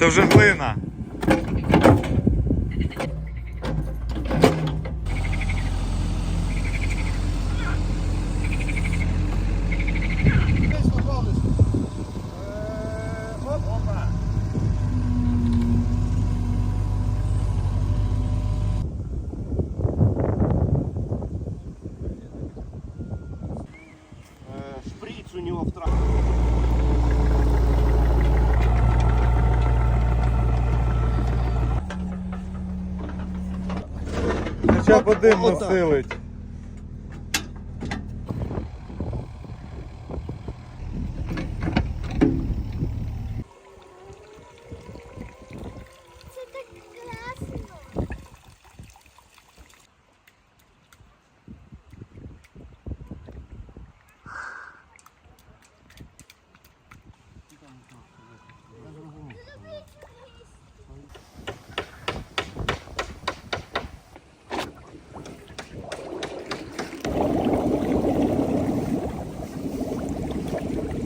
Це вже глина. Шприц у нього в тракторі. Хоча б один насилить.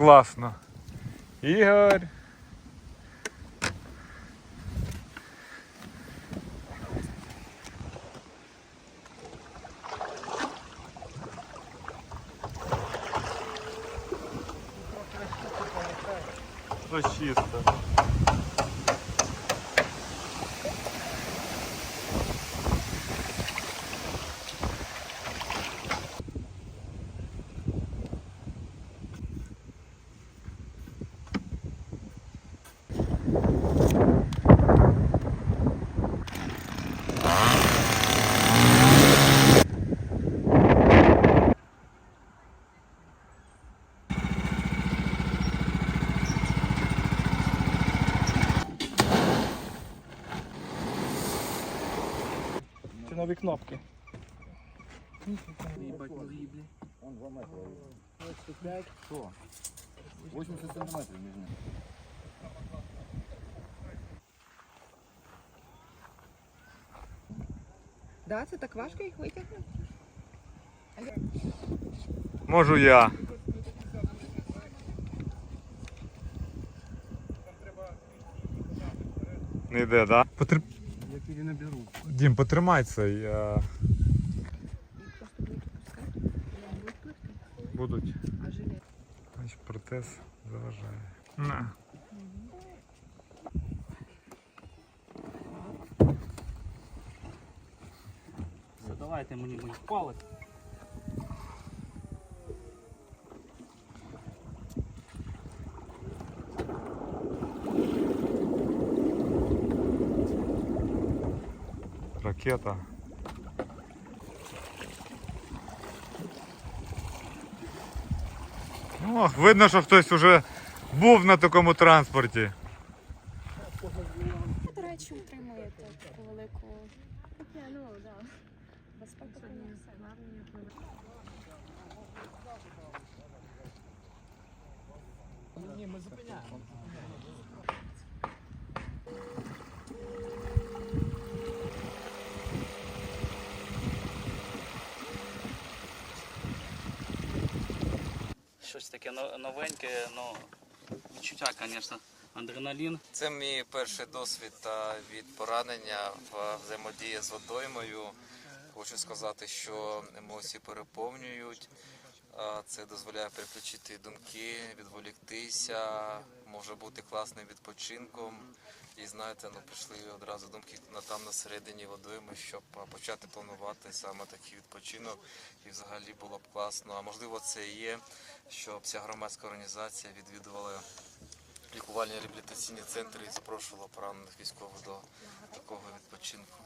Класно. Ігор. Чисто. Нові кнопки. Он 2 метра. 25? 80 сантиметров между ними. Да, це так важко їх витягнути? Можу я. Не йде, да? Потр... Піді не беру. Дім, потримай цей. Я... Просто будуть пускати? Будуть. А жилет? Значить, протез заважає. На. Все, давайте мені мої палець. Ракета. Ох, видно, що хтось уже був на такому транспорті. До речі, утримуєте таку велику ну, да. безпеку. Щось таке но- новеньке, ну відчуття, звісно, адреналін. Це мій перший досвід від поранення в взаємодії з водоймою. Хочу сказати, що емоції переповнюють. Це дозволяє переключити думки, відволіктися, може бути класним відпочинком. І знаєте, ну прийшли одразу думки на там на середині водойми, щоб почати планувати саме такий відпочинок. І взагалі було б класно. А можливо, це і є, щоб ця громадська організація відвідувала лікувальні реабілітаційні центри і запрошувала поранених військових до такого відпочинку.